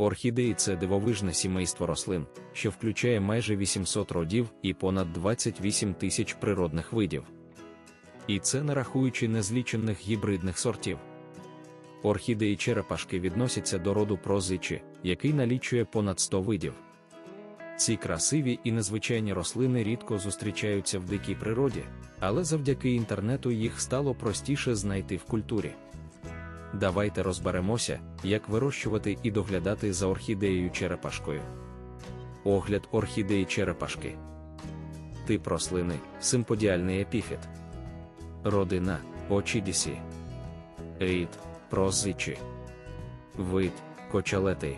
Орхідеї це дивовижне сімейство рослин, що включає майже 800 родів і понад 28 тисяч природних видів. І це не рахуючи незлічених гібридних сортів. Орхідеї черепашки відносяться до роду прозичі, який налічує понад 100 видів. Ці красиві і незвичайні рослини рідко зустрічаються в дикій природі, але завдяки інтернету їх стало простіше знайти в культурі. Давайте розберемося, як вирощувати і доглядати за орхідеєю черепашкою. Огляд орхідеї черепашки. Тип рослини симподіальний епіфіт. Родина Очідісі. Рід Прозичі. Вид Кочалети.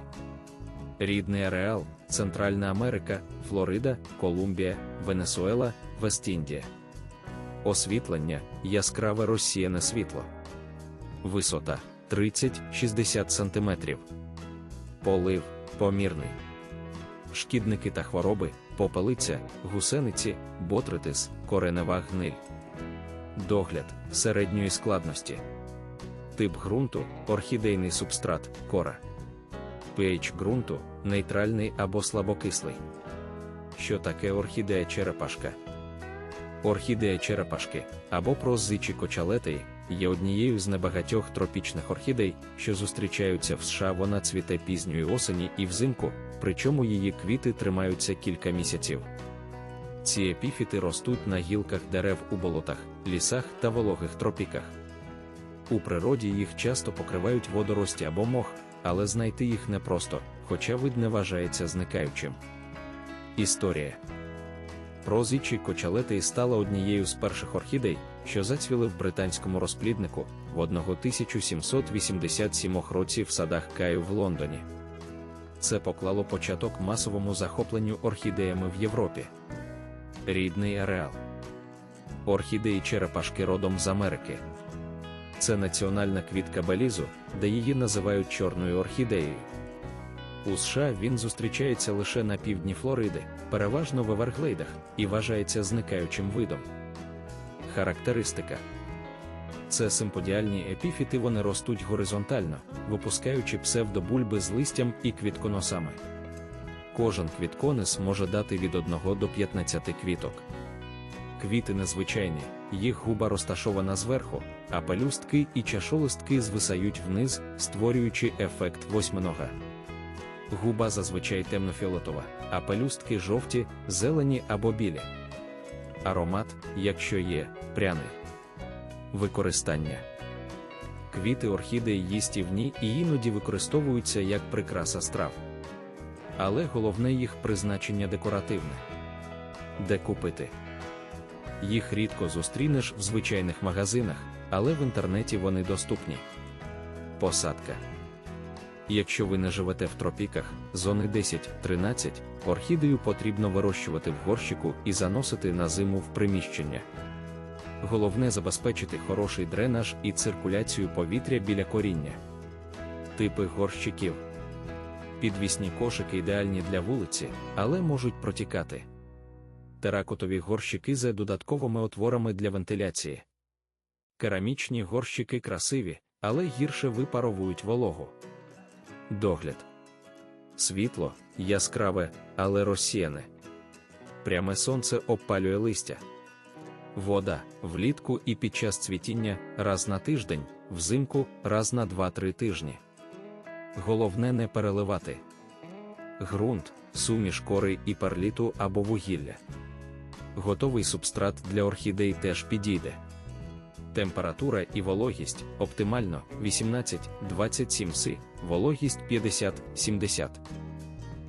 Рідний ареал Центральна Америка, Флорида, Колумбія, Венесуела, Вест-Індія. Освітлення яскраве розсіяне світло. Висота 30-60 см. Полив помірний. Шкідники та хвороби, попелиця, гусениці, ботритис, коренева гниль. Догляд середньої складності. Тип ґрунту орхідейний субстрат, кора. pH ґрунту нейтральний або слабокислий. Що таке орхідея черепашка? Орхідея черепашки або прозичі кочалетеї є однією з небагатьох тропічних орхідей, що зустрічаються в США. Вона цвіте пізньої осені і взимку, причому її квіти тримаються кілька місяців. Ці епіфіти ростуть на гілках дерев у болотах, лісах та вологих тропіках. У природі їх часто покривають водорості або мох, але знайти їх непросто, хоча вид не вважається зникаючим. Історія Прозічі кочалети стала однією з перших орхідей, що зацвіли в британському розпліднику в 1787 році в садах Каю в Лондоні. Це поклало початок масовому захопленню орхідеями в Європі. Рідний ареал. Орхідеї черепашки родом з Америки. Це національна квітка Белізу, де її називають чорною орхідеєю. У США він зустрічається лише на півдні Флориди, переважно в Еверглейдах, і вважається зникаючим видом. Характеристика це симподіальні епіфіти, вони ростуть горизонтально, випускаючи псевдобульби з листям і квітконосами. Кожен квітконис може дати від 1 до 15 квіток. Квіти незвичайні, їх губа розташована зверху, а пелюстки і чашолистки звисають вниз, створюючи ефект восьминога. Губа зазвичай темнофіолетова, а пелюстки жовті, зелені або білі. Аромат, якщо є, пряний. Використання квіти орхідеї їстівні і іноді використовуються як прикраса страв. Але головне їх призначення декоративне. Де купити? Їх рідко зустрінеш в звичайних магазинах, але в інтернеті вони доступні. Посадка. Якщо ви не живете в тропіках, зони 10-13, орхідею потрібно вирощувати в горщику і заносити на зиму в приміщення. Головне забезпечити хороший дренаж і циркуляцію повітря біля коріння. Типи горщиків. Підвісні кошики ідеальні для вулиці, але можуть протікати. Теракотові горщики з додатковими отворами для вентиляції. Керамічні горщики красиві, але гірше випаровують вологу. Догляд. Світло яскраве, але розсіяне. Пряме сонце обпалює листя. Вода влітку і під час цвітіння раз на тиждень, взимку раз на 2-3 тижні. Головне не переливати. Грунт, суміш кори і перліту або вугілля. Готовий субстрат для орхідей теж підійде. Температура і вологість оптимально 18-27 си, вологість 50-70.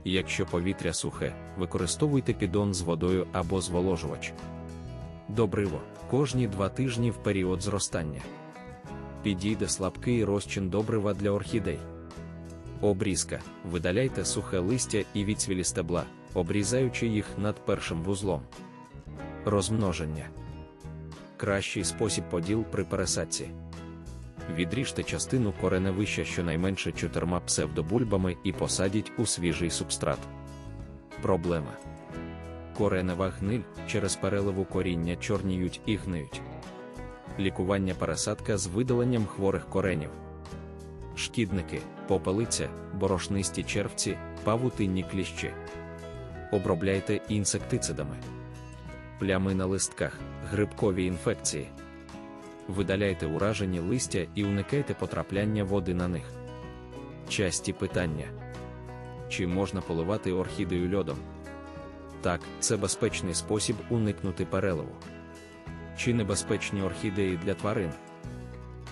Якщо повітря сухе, використовуйте підон з водою або зволожувач. Добриво кожні два тижні в період зростання. Підійде слабкий розчин добрива для орхідей. Обрізка. Видаляйте сухе листя і відцвілі стебла, обрізаючи їх над першим вузлом. Розмноження. Кращий спосіб поділ при пересадці. Відріжте частину кореневища щонайменше чотирма псевдобульбами і посадіть у свіжий субстрат. Проблема. Коренева гниль через переливу коріння чорніють і гниють. Лікування пересадка з видаленням хворих коренів. Шкідники попелиця, борошнисті червці, павутинні кліщі. Обробляйте інсектицидами. Плями на листках, грибкові інфекції. Видаляйте уражені листя і уникайте потрапляння води на них. Часті питання: чи можна поливати орхідею льодом? Так, це безпечний спосіб уникнути переливу. Чи небезпечні орхідеї для тварин?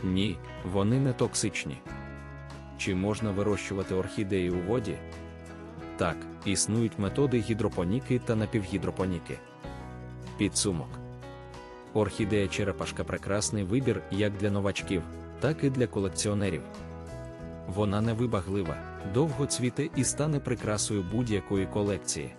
Ні, вони не токсичні. Чи можна вирощувати орхідеї у воді? Так, існують методи гідропоніки та напівгідропоніки. Підсумок. Орхідея черепашка прекрасний вибір як для новачків, так і для колекціонерів. Вона невибаглива, довго цвіте і стане прикрасою будь-якої колекції.